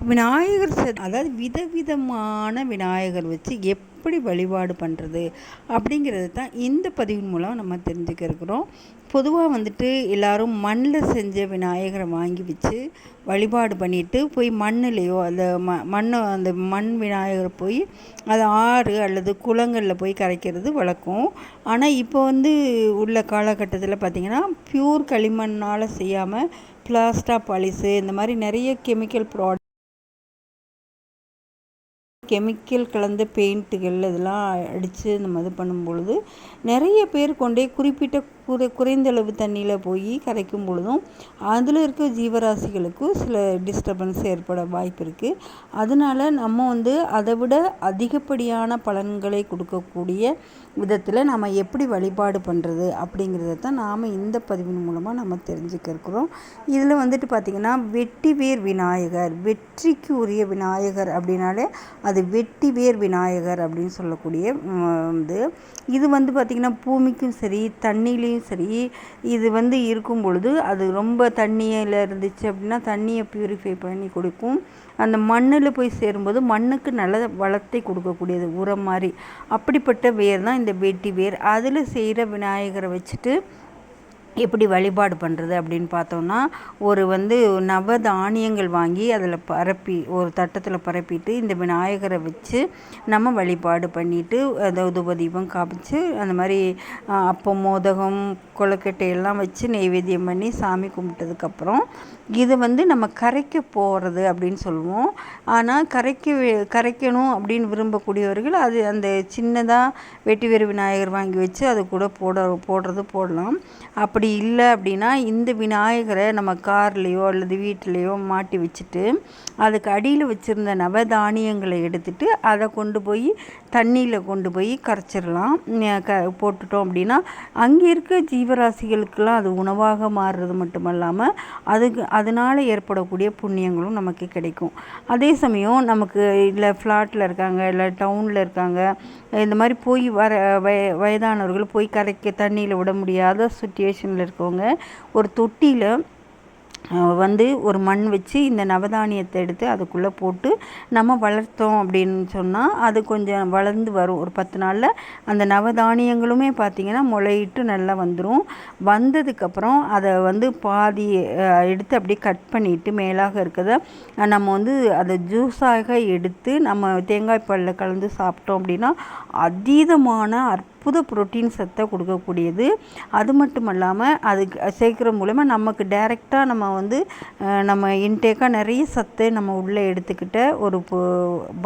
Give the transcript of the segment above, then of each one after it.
விநாயகர் சது அதாவது விதவிதமான விநாயகர் வச்சு எப்படி வழிபாடு பண்ணுறது அப்படிங்கிறது தான் இந்த பதிவின் மூலம் நம்ம தெரிஞ்சுக்க இருக்கிறோம். பொதுவாக வந்துட்டு எல்லோரும் மண்ணில் செஞ்ச விநாயகரை வாங்கி வச்சு வழிபாடு பண்ணிவிட்டு போய் மண்ணுலேயோ அந்த ம மண்ணை அந்த மண் விநாயகரை போய் அது ஆறு அல்லது குளங்களில் போய் கரைக்கிறது வழக்கம். ஆனால் இப்போ வந்து உள்ள காலகட்டத்தில் பார்த்திங்கன்னா ப்யூர் களிமண்ணால் செய்யாமல் பிளாஸ்டா பாலிஸு இந்த மாதிரி நிறைய கெமிக்கல் ப்ராடக்ட் கெமிக்கல் கலந்த பெயிண்ட்டுகள் இதெல்லாம் அடித்து நம்ம இது பண்ணும் பொழுது நிறைய பேர் கொண்டே குறிப்பிட்ட குறை குறைந்த அளவு தண்ணியில் போய் கரைக்கும் பொழுதும் அதில் இருக்க ஜீவராசிகளுக்கும் சில டிஸ்டர்பன்ஸ் ஏற்பட வாய்ப்பு இருக்குது அதனால் நம்ம வந்து அதை விட அதிகப்படியான பலன்களை கொடுக்கக்கூடிய விதத்தில் நம்ம எப்படி வழிபாடு பண்ணுறது அப்படிங்கிறத தான் நாம் இந்த பதிவின் மூலமாக நம்ம தெரிஞ்சுக்க இருக்கிறோம். இதில் வந்துட்டு பார்த்திங்கன்னா வெட்டி வேர் விநாயகர் வெற்றிக்கு உரிய விநாயகர் அப்படின்னாலே அது வெட்டி வேர் விநாயகர் அப்படின்னு சொல்லக்கூடிய வந்து இது வந்து பார்த்திங்கன்னா பூமிக்கும் சரி தண்ணிலையும் சரி இது வந்து இருக்கும் பொழுது அது ரொம்ப தண்ணியில் இருந்துச்சு அப்படின்னா தண்ணியை ப்யூரிஃபை பண்ணி கொடுக்கும். அந்த மண்ணில் போய் சேரும்போது மண்ணுக்கு நல்ல வளத்தை கொடுக்கக்கூடியது உரம் மாதிரி. அப்படிப்பட்ட வேர் தான் இந்த வெட்டி வேர். அதில் செய்கிற விநாயகரை வச்சுட்டு எப்படி வழிபாடு பண்ணுறது அப்படின்னு பார்த்தோம்னா ஒரு வந்து நவ தானியங்கள் வாங்கி அதில் பரப்பி ஒரு தட்டத்தில் பரப்பிட்டு இந்த விநாயகரை வச்சு நம்ம வழிபாடு பண்ணிவிட்டு அதாவது உபதீபம் காமிச்சு அந்த மாதிரி அப்பம் மோதகம் கொழுக்கட்டை எல்லாம் வச்சு நெய்வேத்தியம் பண்ணி சாமி கும்பிட்டதுக்கப்புறம் இது வந்து நம்ம கரைக்க போகிறது அப்படின்னு சொல்லுவோம். ஆனால் கரைக்க கரைக்கணும் அப்படின்னு விரும்பக்கூடியவர்கள் அது அந்த சின்னதாக வெட்டி வேறு விநாயகர் வாங்கி வச்சு அது கூட போட போடுறது போடலாம். அப்படி அப்படி இல்லை அப்படின்னா இந்த விநாயகரை நம்ம கார்லேயோ அல்லது வீட்டிலையோ மாட்டி வச்சுட்டு அதுக்கு அடியில் வச்சுருந்த நவதானியங்களை எடுத்துட்டு அதை கொண்டு போய் தண்ணியில் கொண்டு போய் கரைச்சிடலாம். க போட்டுட்டோம் அப்படின்னா அங்கே இருக்க ஜீவராசிகளுக்கெல்லாம் அது உணவாக மாறுறது மட்டும் இல்லாமல் அதுக்கு அதனால் ஏற்படக்கூடிய புண்ணியங்களும் நமக்கு கிடைக்கும். அதே சமயம் நமக்கு இல்லை ஃப்ளாட்டில் இருக்காங்க இல்லை டவுனில் இருக்காங்க இந்த மாதிரி போய் வர வய வயதானவர்கள் போய் கரைக்க தண்ணியில் விட முடியாத சுச்சுவேஷன் சுச்சுவேஷனில் இருக்கவங்க ஒரு தொட்டியில் வந்து ஒரு மண் வச்சு இந்த நவதானியத்தை எடுத்து அதுக்குள்ளே போட்டு நம்ம வளர்த்தோம் அப்படின்னு சொன்னால் அது கொஞ்சம் வளர்ந்து வரும். ஒரு பத்து நாளில் அந்த நவதானியங்களுமே பார்த்திங்கன்னா முளையிட்டு நல்லா வந்துடும் வந்ததுக்கப்புறம் அதை வந்து பாதி எடுத்து அப்படியே கட் பண்ணிவிட்டு மேலாக இருக்கிறத நம்ம வந்து அதை ஜூஸாக எடுத்து நம்ம தேங்காய் பாலில் கலந்து சாப்பிட்டோம் அப்படின்னா அதீதமான அற்ப புது புரோட்டீன் சத்தை கொடுக்கக்கூடியது. அது மட்டும் இல்லாமல் அதுக்கு சேர்க்குற மூலயமா நமக்கு டைரெக்டாக நம்ம வந்து நம்ம இன்டேக்காக நிறைய சத்தை நம்ம உள்ளே எடுத்துக்கிட்ட ஒரு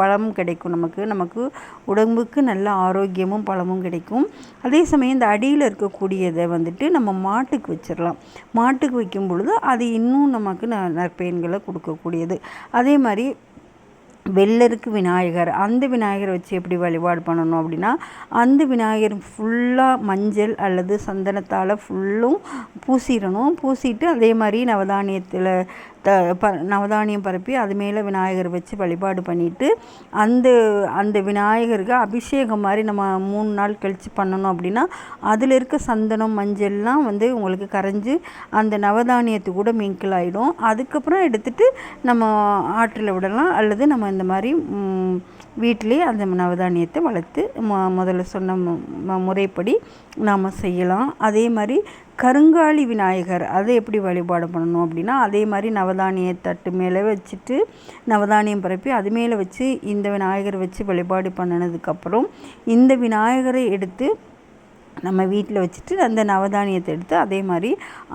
பலம் கிடைக்கும் நமக்கு. நமக்கு உடம்புக்கு நல்ல ஆரோக்கியமும் பலமும் கிடைக்கும். அதே சமயம் இந்த அடியில் இருக்கக்கூடியதை வந்துட்டு நம்ம மாட்டுக்கு வச்சிடலாம். மாட்டுக்கு வைக்கும் பொழுது அது இன்னும் நமக்கு ந நற்பயன்களை கொடுக்கக்கூடியது. அதே மாதிரி வெள்ளருக்கு விநாயகர் அந்த விநாயகரை வச்சு எப்படி வழிபாடு பண்ணணும் அப்படின்னா அந்த விநாயகர் ஃபுல்லாக மஞ்சள் அல்லது சந்தனத்தால் ஃபுல்லும் பூசிடணும். பூசிட்டு அதே மாதிரி நவதானியத்தில் த ப நவதானியம் பரப்பி அது மேலே விநாயகர் வச்சு வழிபாடு பண்ணிவிட்டு அந்த அந்த விநாயகருக்கு அபிஷேகம் மாதிரி நம்ம மூணு நாள் கழித்து பண்ணணும் அப்படின்னா அதில் இருக்க சந்தனம் மஞ்சள்லாம் வந்து உங்களுக்கு கரைஞ்சி அந்த நவதானியத்து கூட மிங்கிள் ஆகிடும் அதுக்கப்புறம் எடுத்துகிட்டு நம்ம ஆற்றில் விடலாம். அல்லது நம்ம இந்த மாதிரி வீட்டிலே அந்த நவதானியத்தை வளர்த்து மொ முதல்ல சொன்ன முறைப்படி நாம் செய்யலாம். அதே மாதிரி கருங்காலி விநாயகர் அதை எப்படி வழிபாடு பண்ணணும் அப்படின்னா அதே மாதிரி நவதானிய தட்டு மேலே வச்சுட்டு நவதானியம் பரப்பி அது மேலே வச்சு இந்த விநாயகரை வச்சு வழிபாடு பண்ணினதுக்கப்புறம் இந்த விநாயகரை எடுத்து நம்ம வீட்டில் வச்சுட்டு அந்த நவதானியத்தை எடுத்து அதே மாதிரி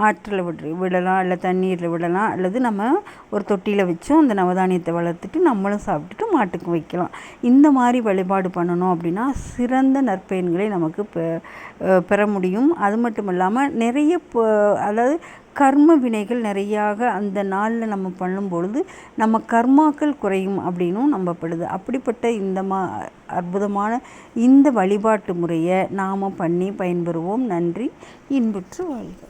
ஆற்றில் விடு விடலாம் இல்லை தண்ணீரில் விடலாம் அல்லது நம்ம ஒரு தொட்டியில் வச்சும் அந்த நவதானியத்தை வளர்த்துட்டு நம்மளும் சாப்பிட்டுட்டு மாட்டுக்கு வைக்கலாம். இந்த மாதிரி வழிபாடு பண்ணணும் அப்படின்னா சிறந்த நற்பயன்களை நமக்கு பெற முடியும். அது மட்டும் இல்லாமல் நிறைய அதாவது கர்ம வினைகள் நிறையாக அந்த நாளில் நம்ம பண்ணும் பொழுது நம்ம கர்மாக்கள் குறையும் அப்படின்னும் நம்பப்படுது. அப்படிப்பட்ட இந்த மா அற்புதமான இந்த வழிபாட்டு முறையை நாம் பண்ணி பயன்பெறுவோம். நன்றி. இன்புற்று வாழ்க.